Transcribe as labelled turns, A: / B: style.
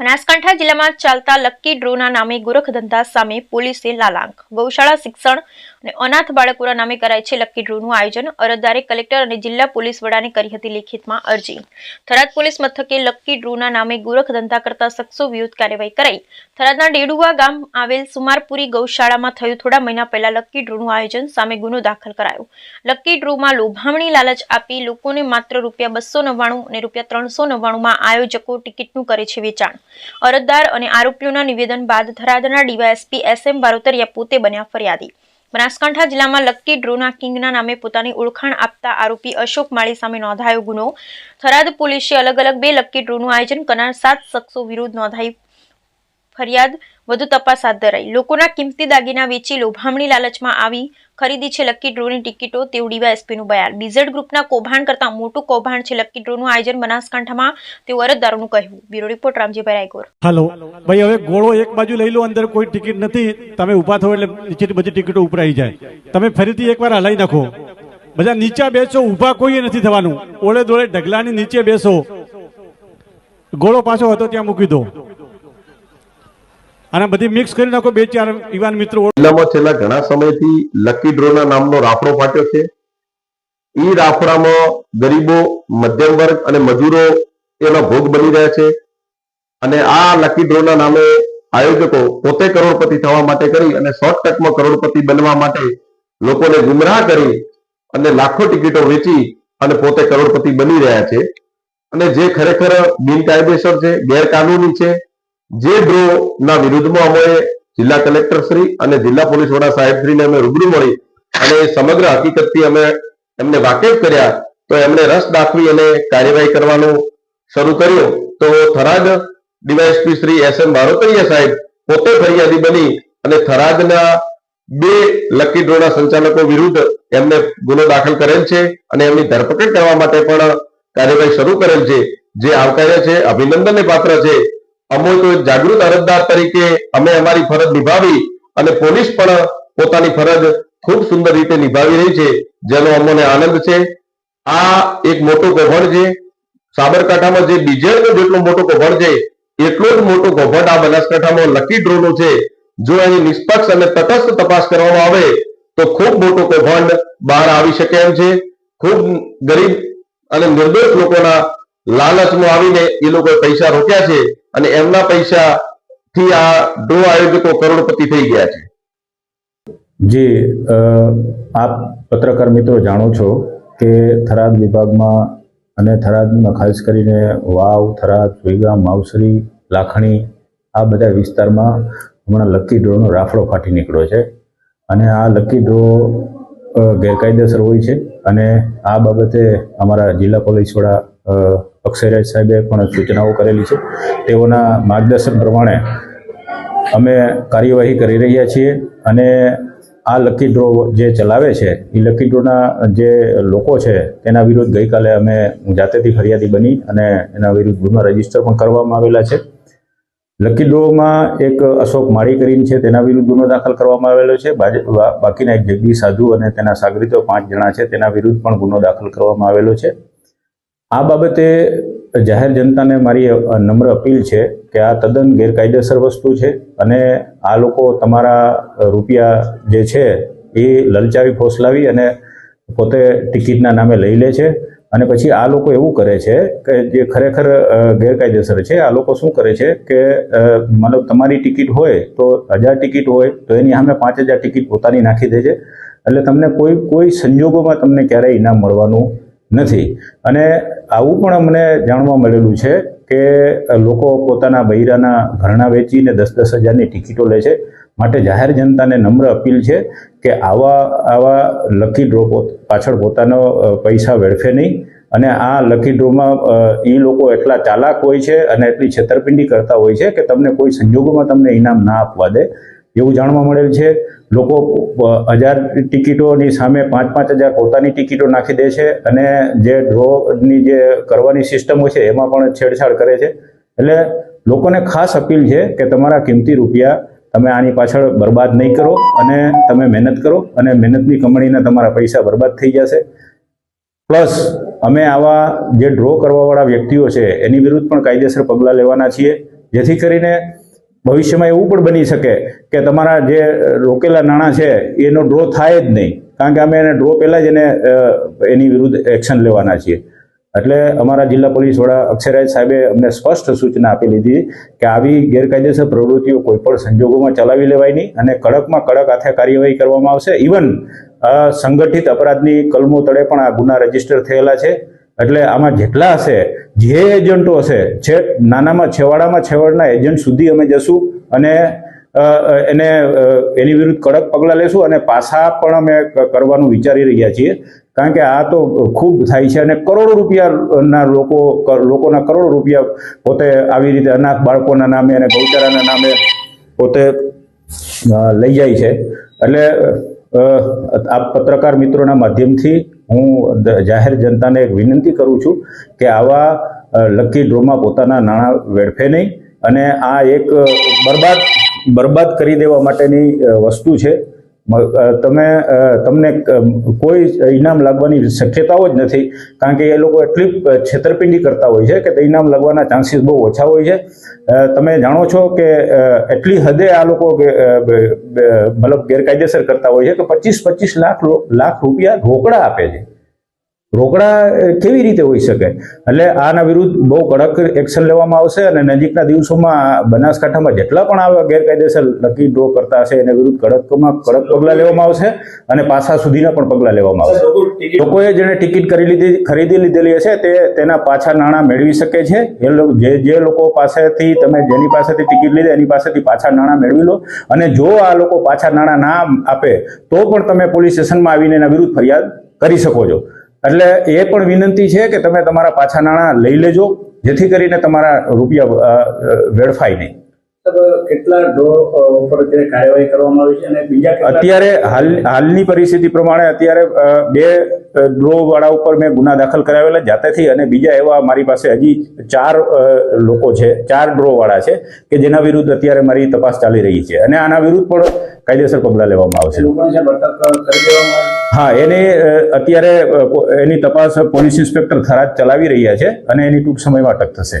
A: બનાસકાંઠા જિલ્લામાં ચાલતા લક્કી ડ્રોના નામે ગોરખધંધા સામે પોલીસે લાલાંક. ગૌશાળા શિક્ષણ અને અનાથ બાળકોના નામે કરાય છે લકી ડ્રોનું આયોજન. અરજદારે કલેક્ટર અને જિલ્લા પોલીસ વડાને કરી હતી લેખિતમાં અરજી. થરાદ પોલીસ મથકે લક્કી ડ્રોના નામે ગોરખ ધંધા કરતા શખ્સો વિરુદ્ધ કાર્યવાહી કરાઈ. થરાદના ડેડુવા ગામ આવેલ સુમારપુરી ગૌશાળામાં થયું થોડા મહિના પહેલા લક્કી ડ્રોનું આયોજન સામે ગુનો દાખલ કરાયો. લક્કી ડ્રોમાં લોભામણી લાલચ આપી લોકોને માત્ર રૂપિયા બસો નવ્વાણું અને રૂપિયા ત્રણસો નવ્વાણુંમાં આયોજકો ટિકિટનું કરે છે વેચાણ. અરજદાર અને આરોપીઓના નિવેદન બાદ થરાદના ડીવાયએસપી એસ એમ બારોતરિયા પોતે બન્યા ફરિયાદી. બનાસકાંઠા જિલ્લામાં લક્કી ડ્રોના કિંગના નામે પોતાની ઓળખાણ આપતા આરોપી અશોક માળી સામે નોંધાયો ગુનો. થરાદ પોલીસે અલગ અલગ બે લક્કી ડ્રોનું આયોજન કરનાર સાત શખ્સો વિરુદ્ધ નોંધાઈ ફરિયાદ વધુ તપાસ હાથ ધરાઈ. લોકોના કિંમતી દાગીના વેચી લોભામણી લાલચમાં આવી. ખરીદી છે લક્કી ડ્રોની ટિકિટો તેવું ડીવાયએસપીનું બયાન. બીઝેડ ગ્રુપના કૌભાંડ કરતા મોટું કૌભાંડ છે લક્કી ડ્રોનું આયોજન બનાસકાંઠામાં તેવું અરજદારોનું કહ્યું. બ્યુરો રિપોર્ટ, રામજીભાઈ રાયગોર.
B: હાલો. ભાઈ, હવે ગોળો એક બાજુ લઈ લો, અંદર કોઈ ટિકિટ નથી. તમે ઊભા થો એટલે નીચેથી બધી ટિકિટો ઉપરાઈ જાય. તમે ફરીથી એકવાર હલાઈ નાખો. બધા નીચે બેસો, ઊભા કોઈએ નથી થવાનું. ઓળે દોળે ઢગલાની નીચે બેસો. ગોળો પાછો હતો, ત્યાં મૂકી દો. અને બધી મિક્સ
C: નામનો રાફડો ફાટ્યો છે. ઈ રાફડામાં ગરીબો, મધ્યમ વર્ગ અને મજૂરો એનો ભોગ બની રહ્યા છે. અને આ લકી ડ્રોના નામે આયોજકો પોતે કરોડપતિ થવા માટે કરી અને શોર્ટ કટમાં કરોડપતિ બનવા માટે લોકોને ગુમરાહ કરી અને લાખો ટિકિટો વેચી અને પોતે કરોડપતિ બની રહ્યા છે. અને જે ખરેખર બિનકાયદેસર છે, ગેરકાનૂની છે જે ડ્રો ના વિરુદ્ધમાં અમે જિલ્લા કલેક્ટર શ્રી અને જિલ્લા પોલીસ વડા સાહેબ શ્રીને અમે રૂબરૂ મળી અને સમગ્ર હકીકતથી અમે એમને વાકેફ કર્યા તો એમણે રસ દાખવી અને કાર્યવાહી કરવાનું શરૂ કર્યું. તો Tharad DYSP Shri S M Barotariya સાહેબ પોતે ફરિયાદી બની અને થરાદના બે લકી ડ્રોના સંચાલકો વિરુદ્ધ એમને ગુનો દાખલ કરેલ છે અને એમની ધરપકડ કરવા માટે પણ કાર્યવાહી શરૂ કરેલ છે. જે આવકાર્ય છે, અભિનંદનને પાત્ર છે અમો તો જાગૃત અરજદાર તરીકે અમે અમારી ફરજ નિભાવી અને પોલીસ પણ પોતાની ફરજ ખૂબ સુંદર રીતે નિભાવી રહી છે, જેનો અમને આનંદ છે. આ એક મોટું કૌભાંડ છે. સાબરકાંઠામાં જે બીજેડનો જેટલો મોટો કૌભાંડ છે, એટલો જ મોટો કૌભાંડ આ બનાસકાંઠામાં લકી ડ્રોનો છે. જો એની નિષ્પક્ષ અને તટસ્થ તપાસ કરવામાં આવે, તો ખૂબ મોટો કૌભાંડ બહાર આવી શકે એમ છે. ખૂબ ગરીબ અને નિર્દોષ લોકોના લાલચમાં આવીને એ લોકોએ પૈસા રોક્યા છે. અને એમના પૈસા થી આ ડ્રો આયોજકો કરોડપતિ થઈ ગયા છે.
D: જી આપ પત્રકાર મિત્રો જાણો છો કે થરાદ વિભાગમાં અને થરાદમાં ખાસ કરીને વાવ, થરાદ, વેગા, માવસરી, લાખણી આ બધા વિસ્તારમાં હમણાં લકી ડ્રોનો રાફડો ફાટી નીકળ્યો છે. અને આ લકી ડ્રો ગેરકાયદેસર હોય છે. અને આ બાબતે અમારા જિલ્લા પોલીસ વડા અક્ષયરાજ સાહેબે પણ સૂચનાઓ કરેલી છે. તેઓના માર્ગદર્શન પ્રમાણે અમે કાર્યવાહી કરી રહ્યા છીએ અને આ લકી ડ્રો જે ચલાવે છે, એ લકી ડ્રોના જે લોકો છે, તેના વિરુદ્ધ ગઈકાલે અમે જાતેથી ફરિયાદી બની અને એના વિરુદ્ધ ગુનો રજિસ્ટર પણ કરવામાં આવેલા છે. લકી ડોમાં એક અશોક માળી કરીને છે, તેના વિરુદ્ધ ગુનો દાખલ કરવામાં આવેલો છે. બાકીના એક જગદીશ સાધુ અને તેના સાગરીતો પાંચ જણા છે, તેના વિરુદ્ધ પણ ગુનો દાખલ કરવામાં આવેલો છે. આ બાબતે જાહેર જનતાને મારી નમ્ર અપીલ છે કે આ તદ્દન ગેરકાયદેસર વસ્તુ છે અને આ લોકો તમારા રૂપિયા જે છે એ લલચાવી ફોસલાવી અને પોતે ટિકિટના નામે લઈ લે છે. અને પછી આ લોકો એવું કરે છે કે જે ખરેખર ગેરકાયદેસર છે, આ લોકો શું કરે છે કે મતલબ તમારી ટિકિટ હોય તો હજાર ટિકિટ હોય તો એની સામે પાંચ હજાર ટિકિટ પોતાની નાખી દે છે એટલે તમને કોઈ કોઈ સંજોગોમાં તમને ક્યારેય ઇનામ મળવાનું નથી. અને આવું પણ અમને જાણવા મળેલું છે કે લોકો પોતાના બૈરાના ઘરણા વેચીને દસ દસ હજારની ટિકિટો લે છે. માટે જાહેર જનતાને નમ્ર અપીલ છે કે આવા આવા લકી ડ્રો પાછળ પોતાનો પૈસા વેડફે નહીં. અને આ લકી ડ્રોમાં એ લોકો એટલા ચાલાક હોય છે અને એટલી છેતરપિંડી કરતા હોય છે કે તમને કોઈ સંજોગોમાં તમને ઇનામ ના આપવા દે. એવું જાણવા મળેલ છે. લોકો હજાર ટિકિટોની સામે પાંચ પાંચ હજાર પોતાની ટિકિટો નાખી દે છે અને જે ડ્રોની જે કરવાની સિસ્ટમ હોય છે એમાં પણ છેડછાડ કરે છે. એટલે લોકોને ખાસ અપીલ છે કે તમારા કિંમતી રૂપિયા તમે આની પાછળ બરબાદ નહીં કરો અને તમે મહેનત કરો અને મહેનતની કમાણીના તમારા પૈસા બરબાદ થઈ જશે. પ્લસ અમે આવા જે ડ્રો કરવાવાળા વ્યક્તિઓ છે, એની વિરુદ્ધ પણ કાયદેસર પગલાં લેવાના છીએ. જેથી કરીને ભવિષ્યમાં એવું પણ બની શકે કે તમારા જે રોકેલા નાણાં છે, એનો ડ્રો થાય જ નહીં. કારણ કે અમે એને ડ્રો પહેલાં જ એને એની વિરુદ્ધ એક્શન લેવાના છીએ. એટલે અમારા જિલ્લા પોલીસ વડા અક્ષરાજ સાહેબે અમને સ્પષ્ટ સૂચના આપી લીધી કે આવી ગેરકાયદેસર પ્રવૃત્તિઓ કોઈપણ સંજોગોમાં ચલાવી લેવાય નહીં અને કડકમાં કડક હાથે કાર્યવાહી કરવામાં આવશે. ઇવન સંગઠિત અપરાધની કલમો તળે પણ આ ગુના રજિસ્ટર થયેલા છે. એટલે આમાં જેટલા હશે, જે એજન્ટો હશે, છે નાનામાં છેવાડામાં છેવાડના એજન્ટ સુધી અમે જશું અને એને એની વિરુદ્ધ કડક પગલાં લેશું અને પાછા પણ અમે કરવાનું વિચારી રહ્યા છીએ. કારણ કે આ તો ખૂબ થાય છે અને કરોડો રૂપિયાના લોકો લોકોના કરોડો રૂપિયા પોતે આવી રીતે અનાથ બાળકોના નામે અને ગૌચારાના નામે પોતે લઈ જાય છે. એટલે આ પત્રકાર મિત્રોના માધ્યમથી હું જાહેર જનતાને એક વિનંતી કરું છું કે આવા લકી ડ્રોમાં પોતાના નાણાં વેડફે નહીં અને આ એક બરબાદ બરબાદ કરી દેવા માટેની વસ્તુ છે. તમે તમને કોઈ ઇનામ લાગવાની શક્યતાઓ જ નથી, કારણ કે એ લોકો એટલી છેતરપિંડી કરતા હોય છે કે તે ઇનામ લાગવાના ચાન્સીસ બહુ ઓછા હોય છે. તમે જાણો છો કે એટલી હદે આ લોકો મતલબ ગેરકાયદેસર કરતા હોય છે કે પચીસ પચીસ લાખ લાખ રૂપિયા રોકડા આપે છે. રોકડા કેવી રીતે હોઈ શકે? એટલે આના વિરુદ્ધ બહુ કડક એક્શન લેવામાં આવશે અને નજીકના દિવસોમાં બનાસકાંઠામાં જેટલા પણ આવા ગેરકાયદેસર લકી ડ્રો કરતા હશે એના વિરુદ્ધ કડકમાં કડક પગલાં લેવામાં આવશે અને પાછા સુધીના પણ પગલાં લેવામાં આવશે. લોકોએ જેને ટિકિટ કરી લીધી ખરીદી લીધેલી હશે તે તેના પાછા નાણાં મેળવી શકે છે. એ જે જે લોકો પાસેથી તમે જેની પાસેથી ટિકિટ લીધી એની પાસેથી પાછા નાણાં મેળવી લો. અને જો આ લોકો પાછા નાણાં ના આપે તો પણ તમે પોલીસ સ્ટેશનમાં આવીને એના વિરુદ્ધ ફરિયાદ કરી શકો છો. એટલે એ પણ વિનંતી છે કે તમે તમારા પાછા નાણાં લઈ લેજો જેથી કરીને તમારા રૂપિયા વેડફાય નહીં.
E: કેટલા ડ્રો ઉપર અત્યારે કાર્યવાહી કરવામાં આવી છે અને બીજા
D: અત્યારે હાલ હાલની પરિસ્થિતિ પ્રમાણે અત્યારે બે ડ્રો વાળા ઉપર મેં ગુના દાખલ કરાવેલા. જાતેથી અને બીજા એવા મારી પાસે હજી ચાર લોકો છે ચાર ડ્રો વાળા છે કે જેના વિરુદ્ધ અત્યારે મારી તપાસ ચાલી રહી છે. અને આના વિરુદ્ધ પણ કાયદેસર પગલાં લેવામાં આવશે? હા એને અત્યારે એની તપાસ પોલીસ ઇન્સ્પેક્ટર થરાદ ચલાવી રહ્યા છે અને એની ટૂંક સમયમાં અટક થશે.